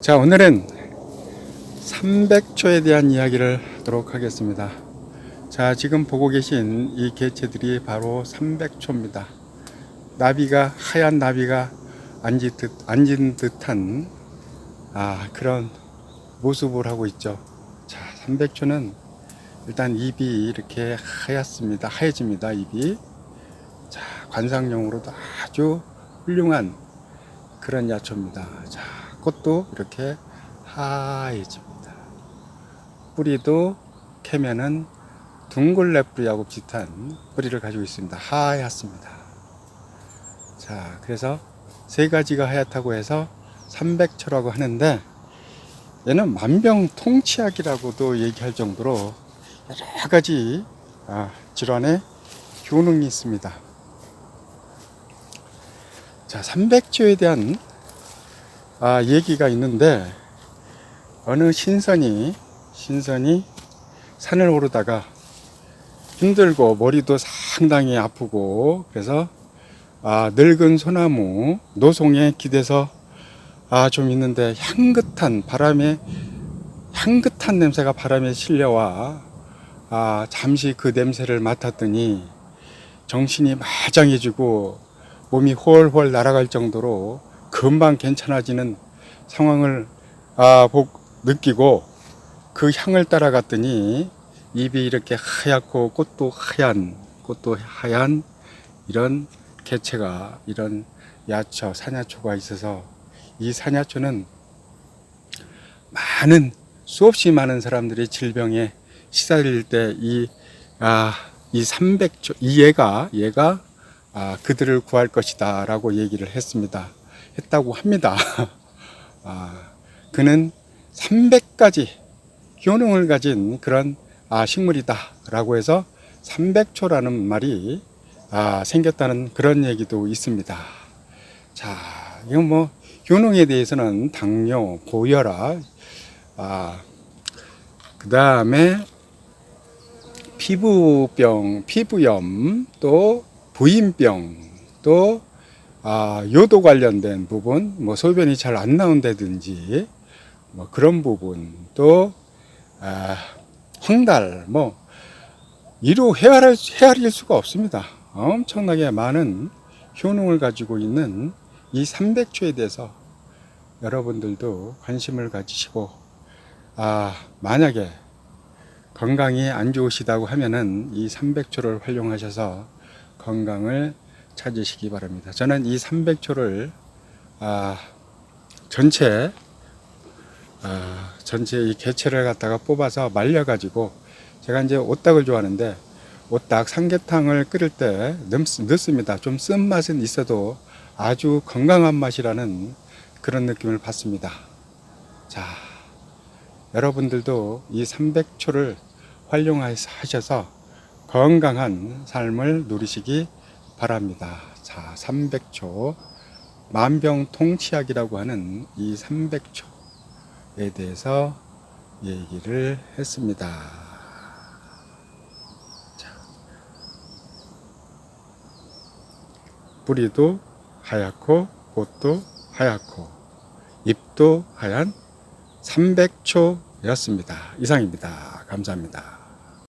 자, 오늘은 300초에 대한 이야기를 하도록 하겠습니다. 자, 지금 보고 계신 이 개체들이 바로 300초입니다. 나비가, 하얀 나비가 앉은 듯, 앉은 듯한, 아, 그런 모습을 하고 있죠. 자, 300초는 일단 입이 이렇게 하얗습니다. 하얘집니다, 입이. 자, 관상용으로도 아주 훌륭한 그런 야초입니다. 자, 꽃도 이렇게 하얘집니다. 뿌리도 캐면은 둥글레 뿌리하고 비슷한 뿌리를 가지고 있습니다. 하얗습니다. 자, 그래서 세 가지가 하얗다고 해서 300초라고 하는데 얘는 만병통치약이라고도 얘기할 정도로 여러 가지 아, 질환에 효능이 있습니다. 자, 300조에 대한 아, 얘기가 있는데 어느 신선이 신선이 산을 오르다가 힘들고 머리도 상당히 아프고 그래서 아, 늙은 소나무 노송에 기대서 아, 좀 있는데 향긋한 바람에 향긋한 냄새가 바람에 실려와 아, 잠시 그 냄새를 맡았더니 정신이 마장해지고 몸이 훨훨 날아갈 정도로 금방 괜찮아지는 상황을 아, 복, 느끼고 그 향을 따라갔더니 입이 이렇게 하얗고 꽃도 하얀 꽃도 하얀 이런 개체가 이런 야초 사냐초가 있어서 이 사냐초는 많은 수없이 많은 사람들이 질병에 시달릴 때이 아, 이 300초 이 얘가 얘가 아, 그들을 구할 것이다라고 얘기를 했습니다. 했다고 합니다. 아, 그는 300가지 효능을 가진 그런 아, 식물이다라고 해서 300초라는 말이 아, 생겼다는 그런 얘기도 있습니다. 자, 이건 뭐 효능에 대해서는 당뇨, 고혈압, 아, 그 다음에 피부병, 피부염, 또 부인병, 또 아, 요도 관련된 부분, 뭐 소변이 잘 안 나온다든지, 뭐 그런 부분, 또 아, 황달, 뭐 이루 헤아릴, 헤아릴 수가 없습니다. 엄청나게 많은 효능을 가지고 있는 이 300초에 대해서 여러분들도 관심을 가지시고, 아, 만약에 건강이 안 좋으시다고 하면은 이 300초를 활용하셔서 건강을 찾으시기 바랍니다. 저는 이 300초를 아, 전체 아, 전체 이 개체를 갖다가 뽑아서 말려 가지고 제가 이제 오딱을 좋아하는데 오딱 삼계탕을 끓일 때 넣, 넣습니다. 좀 쓴맛은 있어도 아주 건강한 맛이라는 그런 느낌을 받습니다. 자, 여러분들도 이 300초를 활용하셔서 건강한 삶을 누리시기 바랍니다. 자, 300초 만병통치약이라고 하는 이 300초에 대해서 얘기를 했습니다. 자, 뿌리도 하얗고 꽃도 하얗고 잎도 하얀 300초였습니다. 이상입니다. 감사합니다.